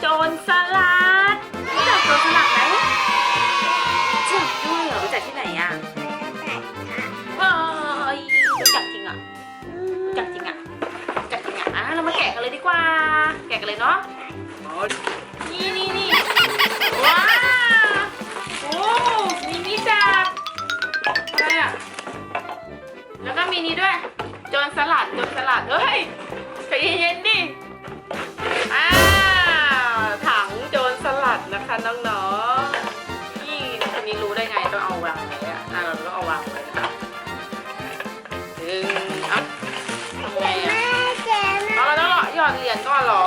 โจรสลัดรู้จักโจรสลัดไหมจักด้วยเหรอรู้จักที่ไหนอะเฮ้ยรู้จักจริงอะรู้จักจริงอะรู้จักจริงอะอะเรามาแกะกันเลยดีกว่า แกะกันเลยเนาะนี่นี่นี่ว้าวโอ้มีนี่จับอะไรอะแล้วก็มีนี้ด้วย โจรสลัดโจรสลัดเฮ้ยใจเย็นๆดิอ้า ดนะคะน้องๆนี่คนนี้รู้ได้ไงต้องเอาวางไว้อะอะเราต้องเอาวางไว้นะคะดึงอะทำไงอะเอาเราต้องหยอดเหรียญก่อนเหรอ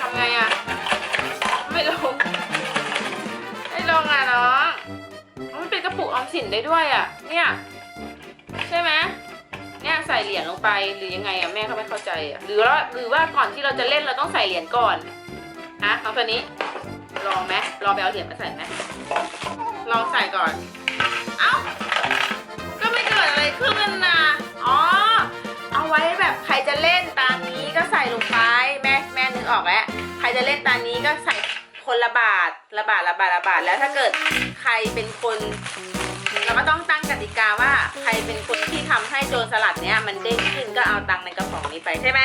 ทำไงอะไม่ลงไม่ลงอะน้องมันเป็นกระปุกออมสินได้ด้วยอะ เนี่ยใช่ไหมเนี่ยใส่เหรียญลงไปหรือยังไงอะแม่เขาไม่เข้าใจอะหรือว่าหรือว่าก่อนที่เราจะเล่นเราต้องใส่เหรียญก่อน ฮะน้องตัวนี้ลองไหมลองไปเอาเหรียญมาใส่ไหมลองใส่ก่อน เอ้า ก็ไม่เกิดอะไรขึ้นกันนะอ๋อ เอาไว้แบบใครจะเล่นตามนี้ก็ใส่ลงไป แม่แม่นึกออกแล้ว ใครจะเล่นตามนี้ก็ใส่คนละบาทละบาทละบาทละบาทแล้วถ้าเกิดใครเป็นคนเราก็ต้องตั้งกติกาว่าใครเป็นคนที่ทำให้โจรสลัดเนี้ยมันเด้งขึ้นก็เอาตังค์ในกระป๋องนี้ไปใช่ไหม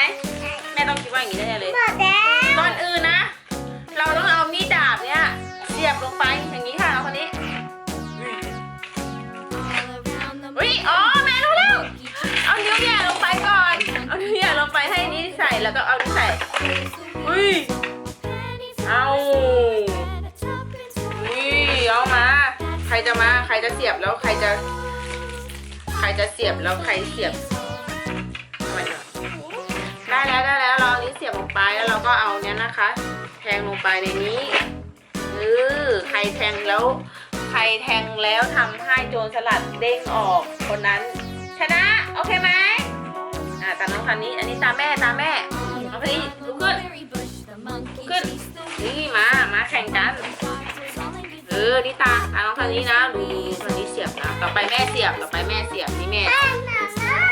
แม่ต้องคิดว่าอย่างนี้แน่ๆเลยก่อนอื่นนะ เราต้องเอามีดดาบเนี้ยเสียบลงไปอย่างนี้ค่ะเอาคนนี้อุ้ยอ๋อแม่รู้แล้วเอานิ้วแหย่ลงไปก่อน เอานิ้วแหย่ลงไปให้นี้ใส่แล้วก็เอานี้ใส่อุ้ยเอาอุ้ยเอามา ใครจะมาใครจะเสียบแล้วใครจะ ใครจะเสียบแล้วใครเสียบ นะคะ แทงลงไปในนี้เออใครแทงแล้ว ใครแทงแล้วทำให้โจรสลัดเด้งออกคนนั้น ชนะ โอเคไหมอ่าตามน้องพันนี้ อันนี้ตามแม่ตามแม่น้องพันนี้ลุกขึ้นลุกขึ้นนี่มา มาแข่งกันเออนี่ตาตาน้องคนนี้นะดูดูคนนี้เสียบนะต่อไปแม่เสียบต่อไปแม่เสียบนี่แม่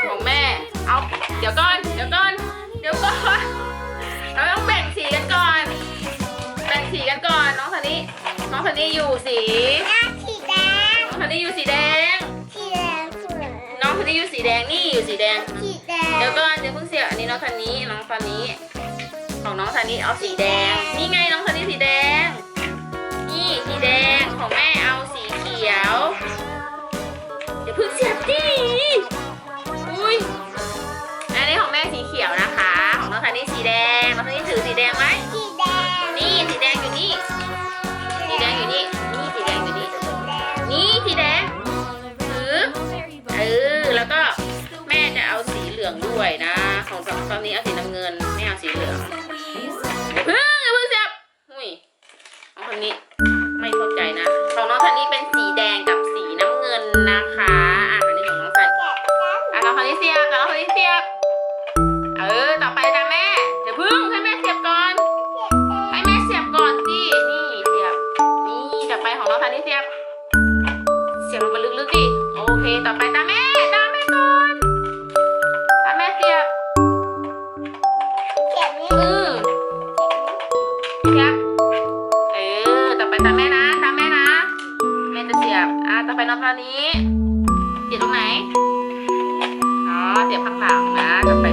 ของแม่เอาเดี๋ยวก่อนเดี๋ยวก่อนเดี๋ยวก่อนเราต้องแบ่ กันก่อนน้องคนนี้น้องคนนี้อยู่สี น้องคนนี้อยู่สีแดงน้องคนนี้อยู่สีแดงนี่อยู่สีแดงเดี๋ยวก่อนเดี๋ยวเพิ่งเสียบอันนี้น้องคนนี้น้องคนนี้ของน้องคนนี้เอาสีแดง นี่ไงน้องคนนี้สีแดง นี่สีแดงของแม่เอาสีเขียวอย่าเพิ่งเสียบดิ วยนะ ของตอนนี้เอาสีน้ำเงิน ไม่เอาสีเหลืองเพิ่งอย่าเพิ่งเสียบอุ้ยน้องคนนี้ไม่เข้าใจนะ ของน้องทันนี้เป็นสีแดงกับสีน้ำเงินนะคะอะอันนี้ของน้องทันอะน้องคนนี้เสียบกับน้องคนนี้เสียบ เออ ต่อไปนะแม่เดี๋ยวพึ่งให้แม่เสียบก่อน ให้แม่เสียบก่อนสินี่เสียบ นี่ต่อไปของน้องทันนี้เสียบ เสียบลงไปลึกๆดิ โอเค ต่อไปตาแม่ เสียบข้างหลังนะต่อไป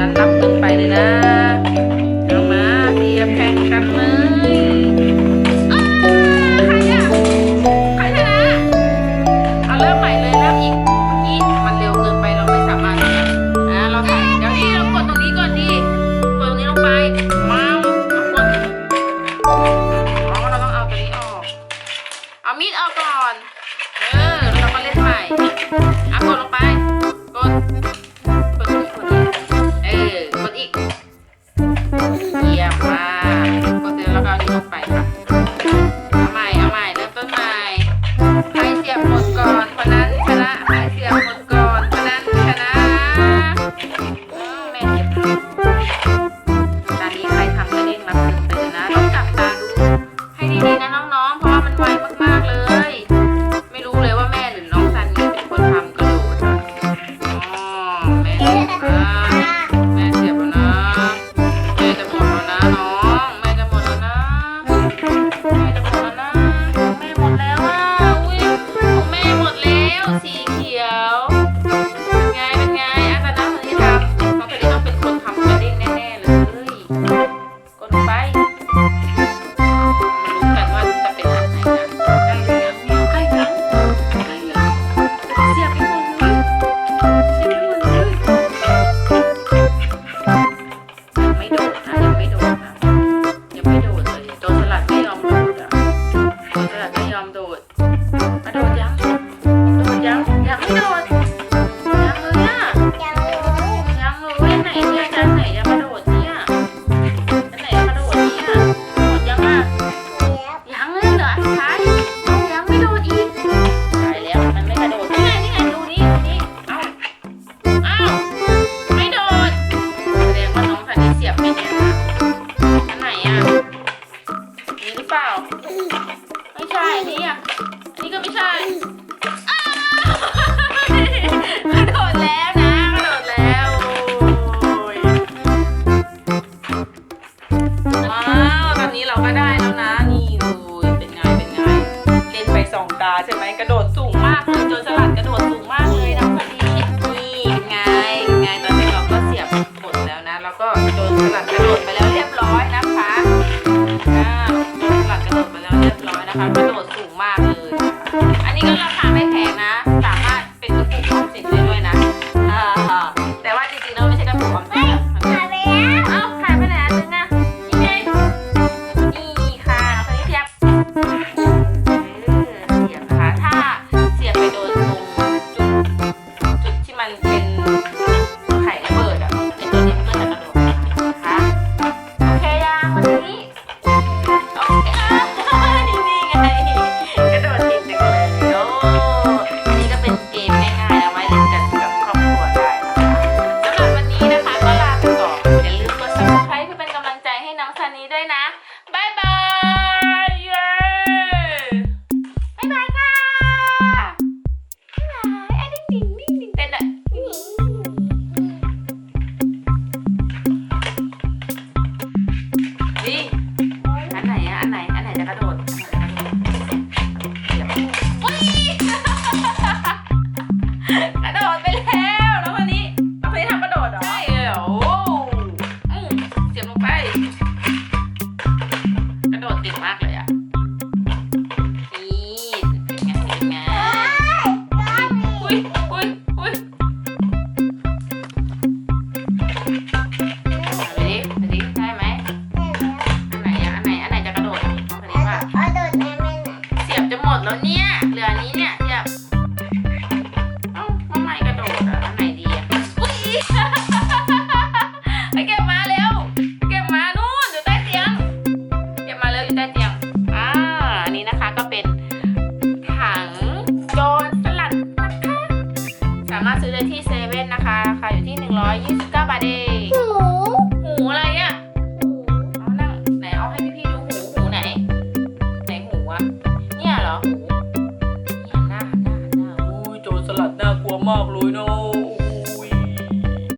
นั้นนับเงินไปเลยนะ แล้วเนี่ยเรือนี้เนี่ยเทียบเอ้าทำไมกระโดดอะอันไหนดีอะอุ้ยไปเก็มาเร็ว เก็มานู่นอยู่ใต้เตียง เก็มาเร็วอยู่ใต้เตียง อ่า อันนี้นะคะก็เป็นถังโจรสลัดนะคะ สามารถซื้อได้ที่เซเว่นนะคะราคาอยู่ที่ 129 บาทเอง อกรู้โด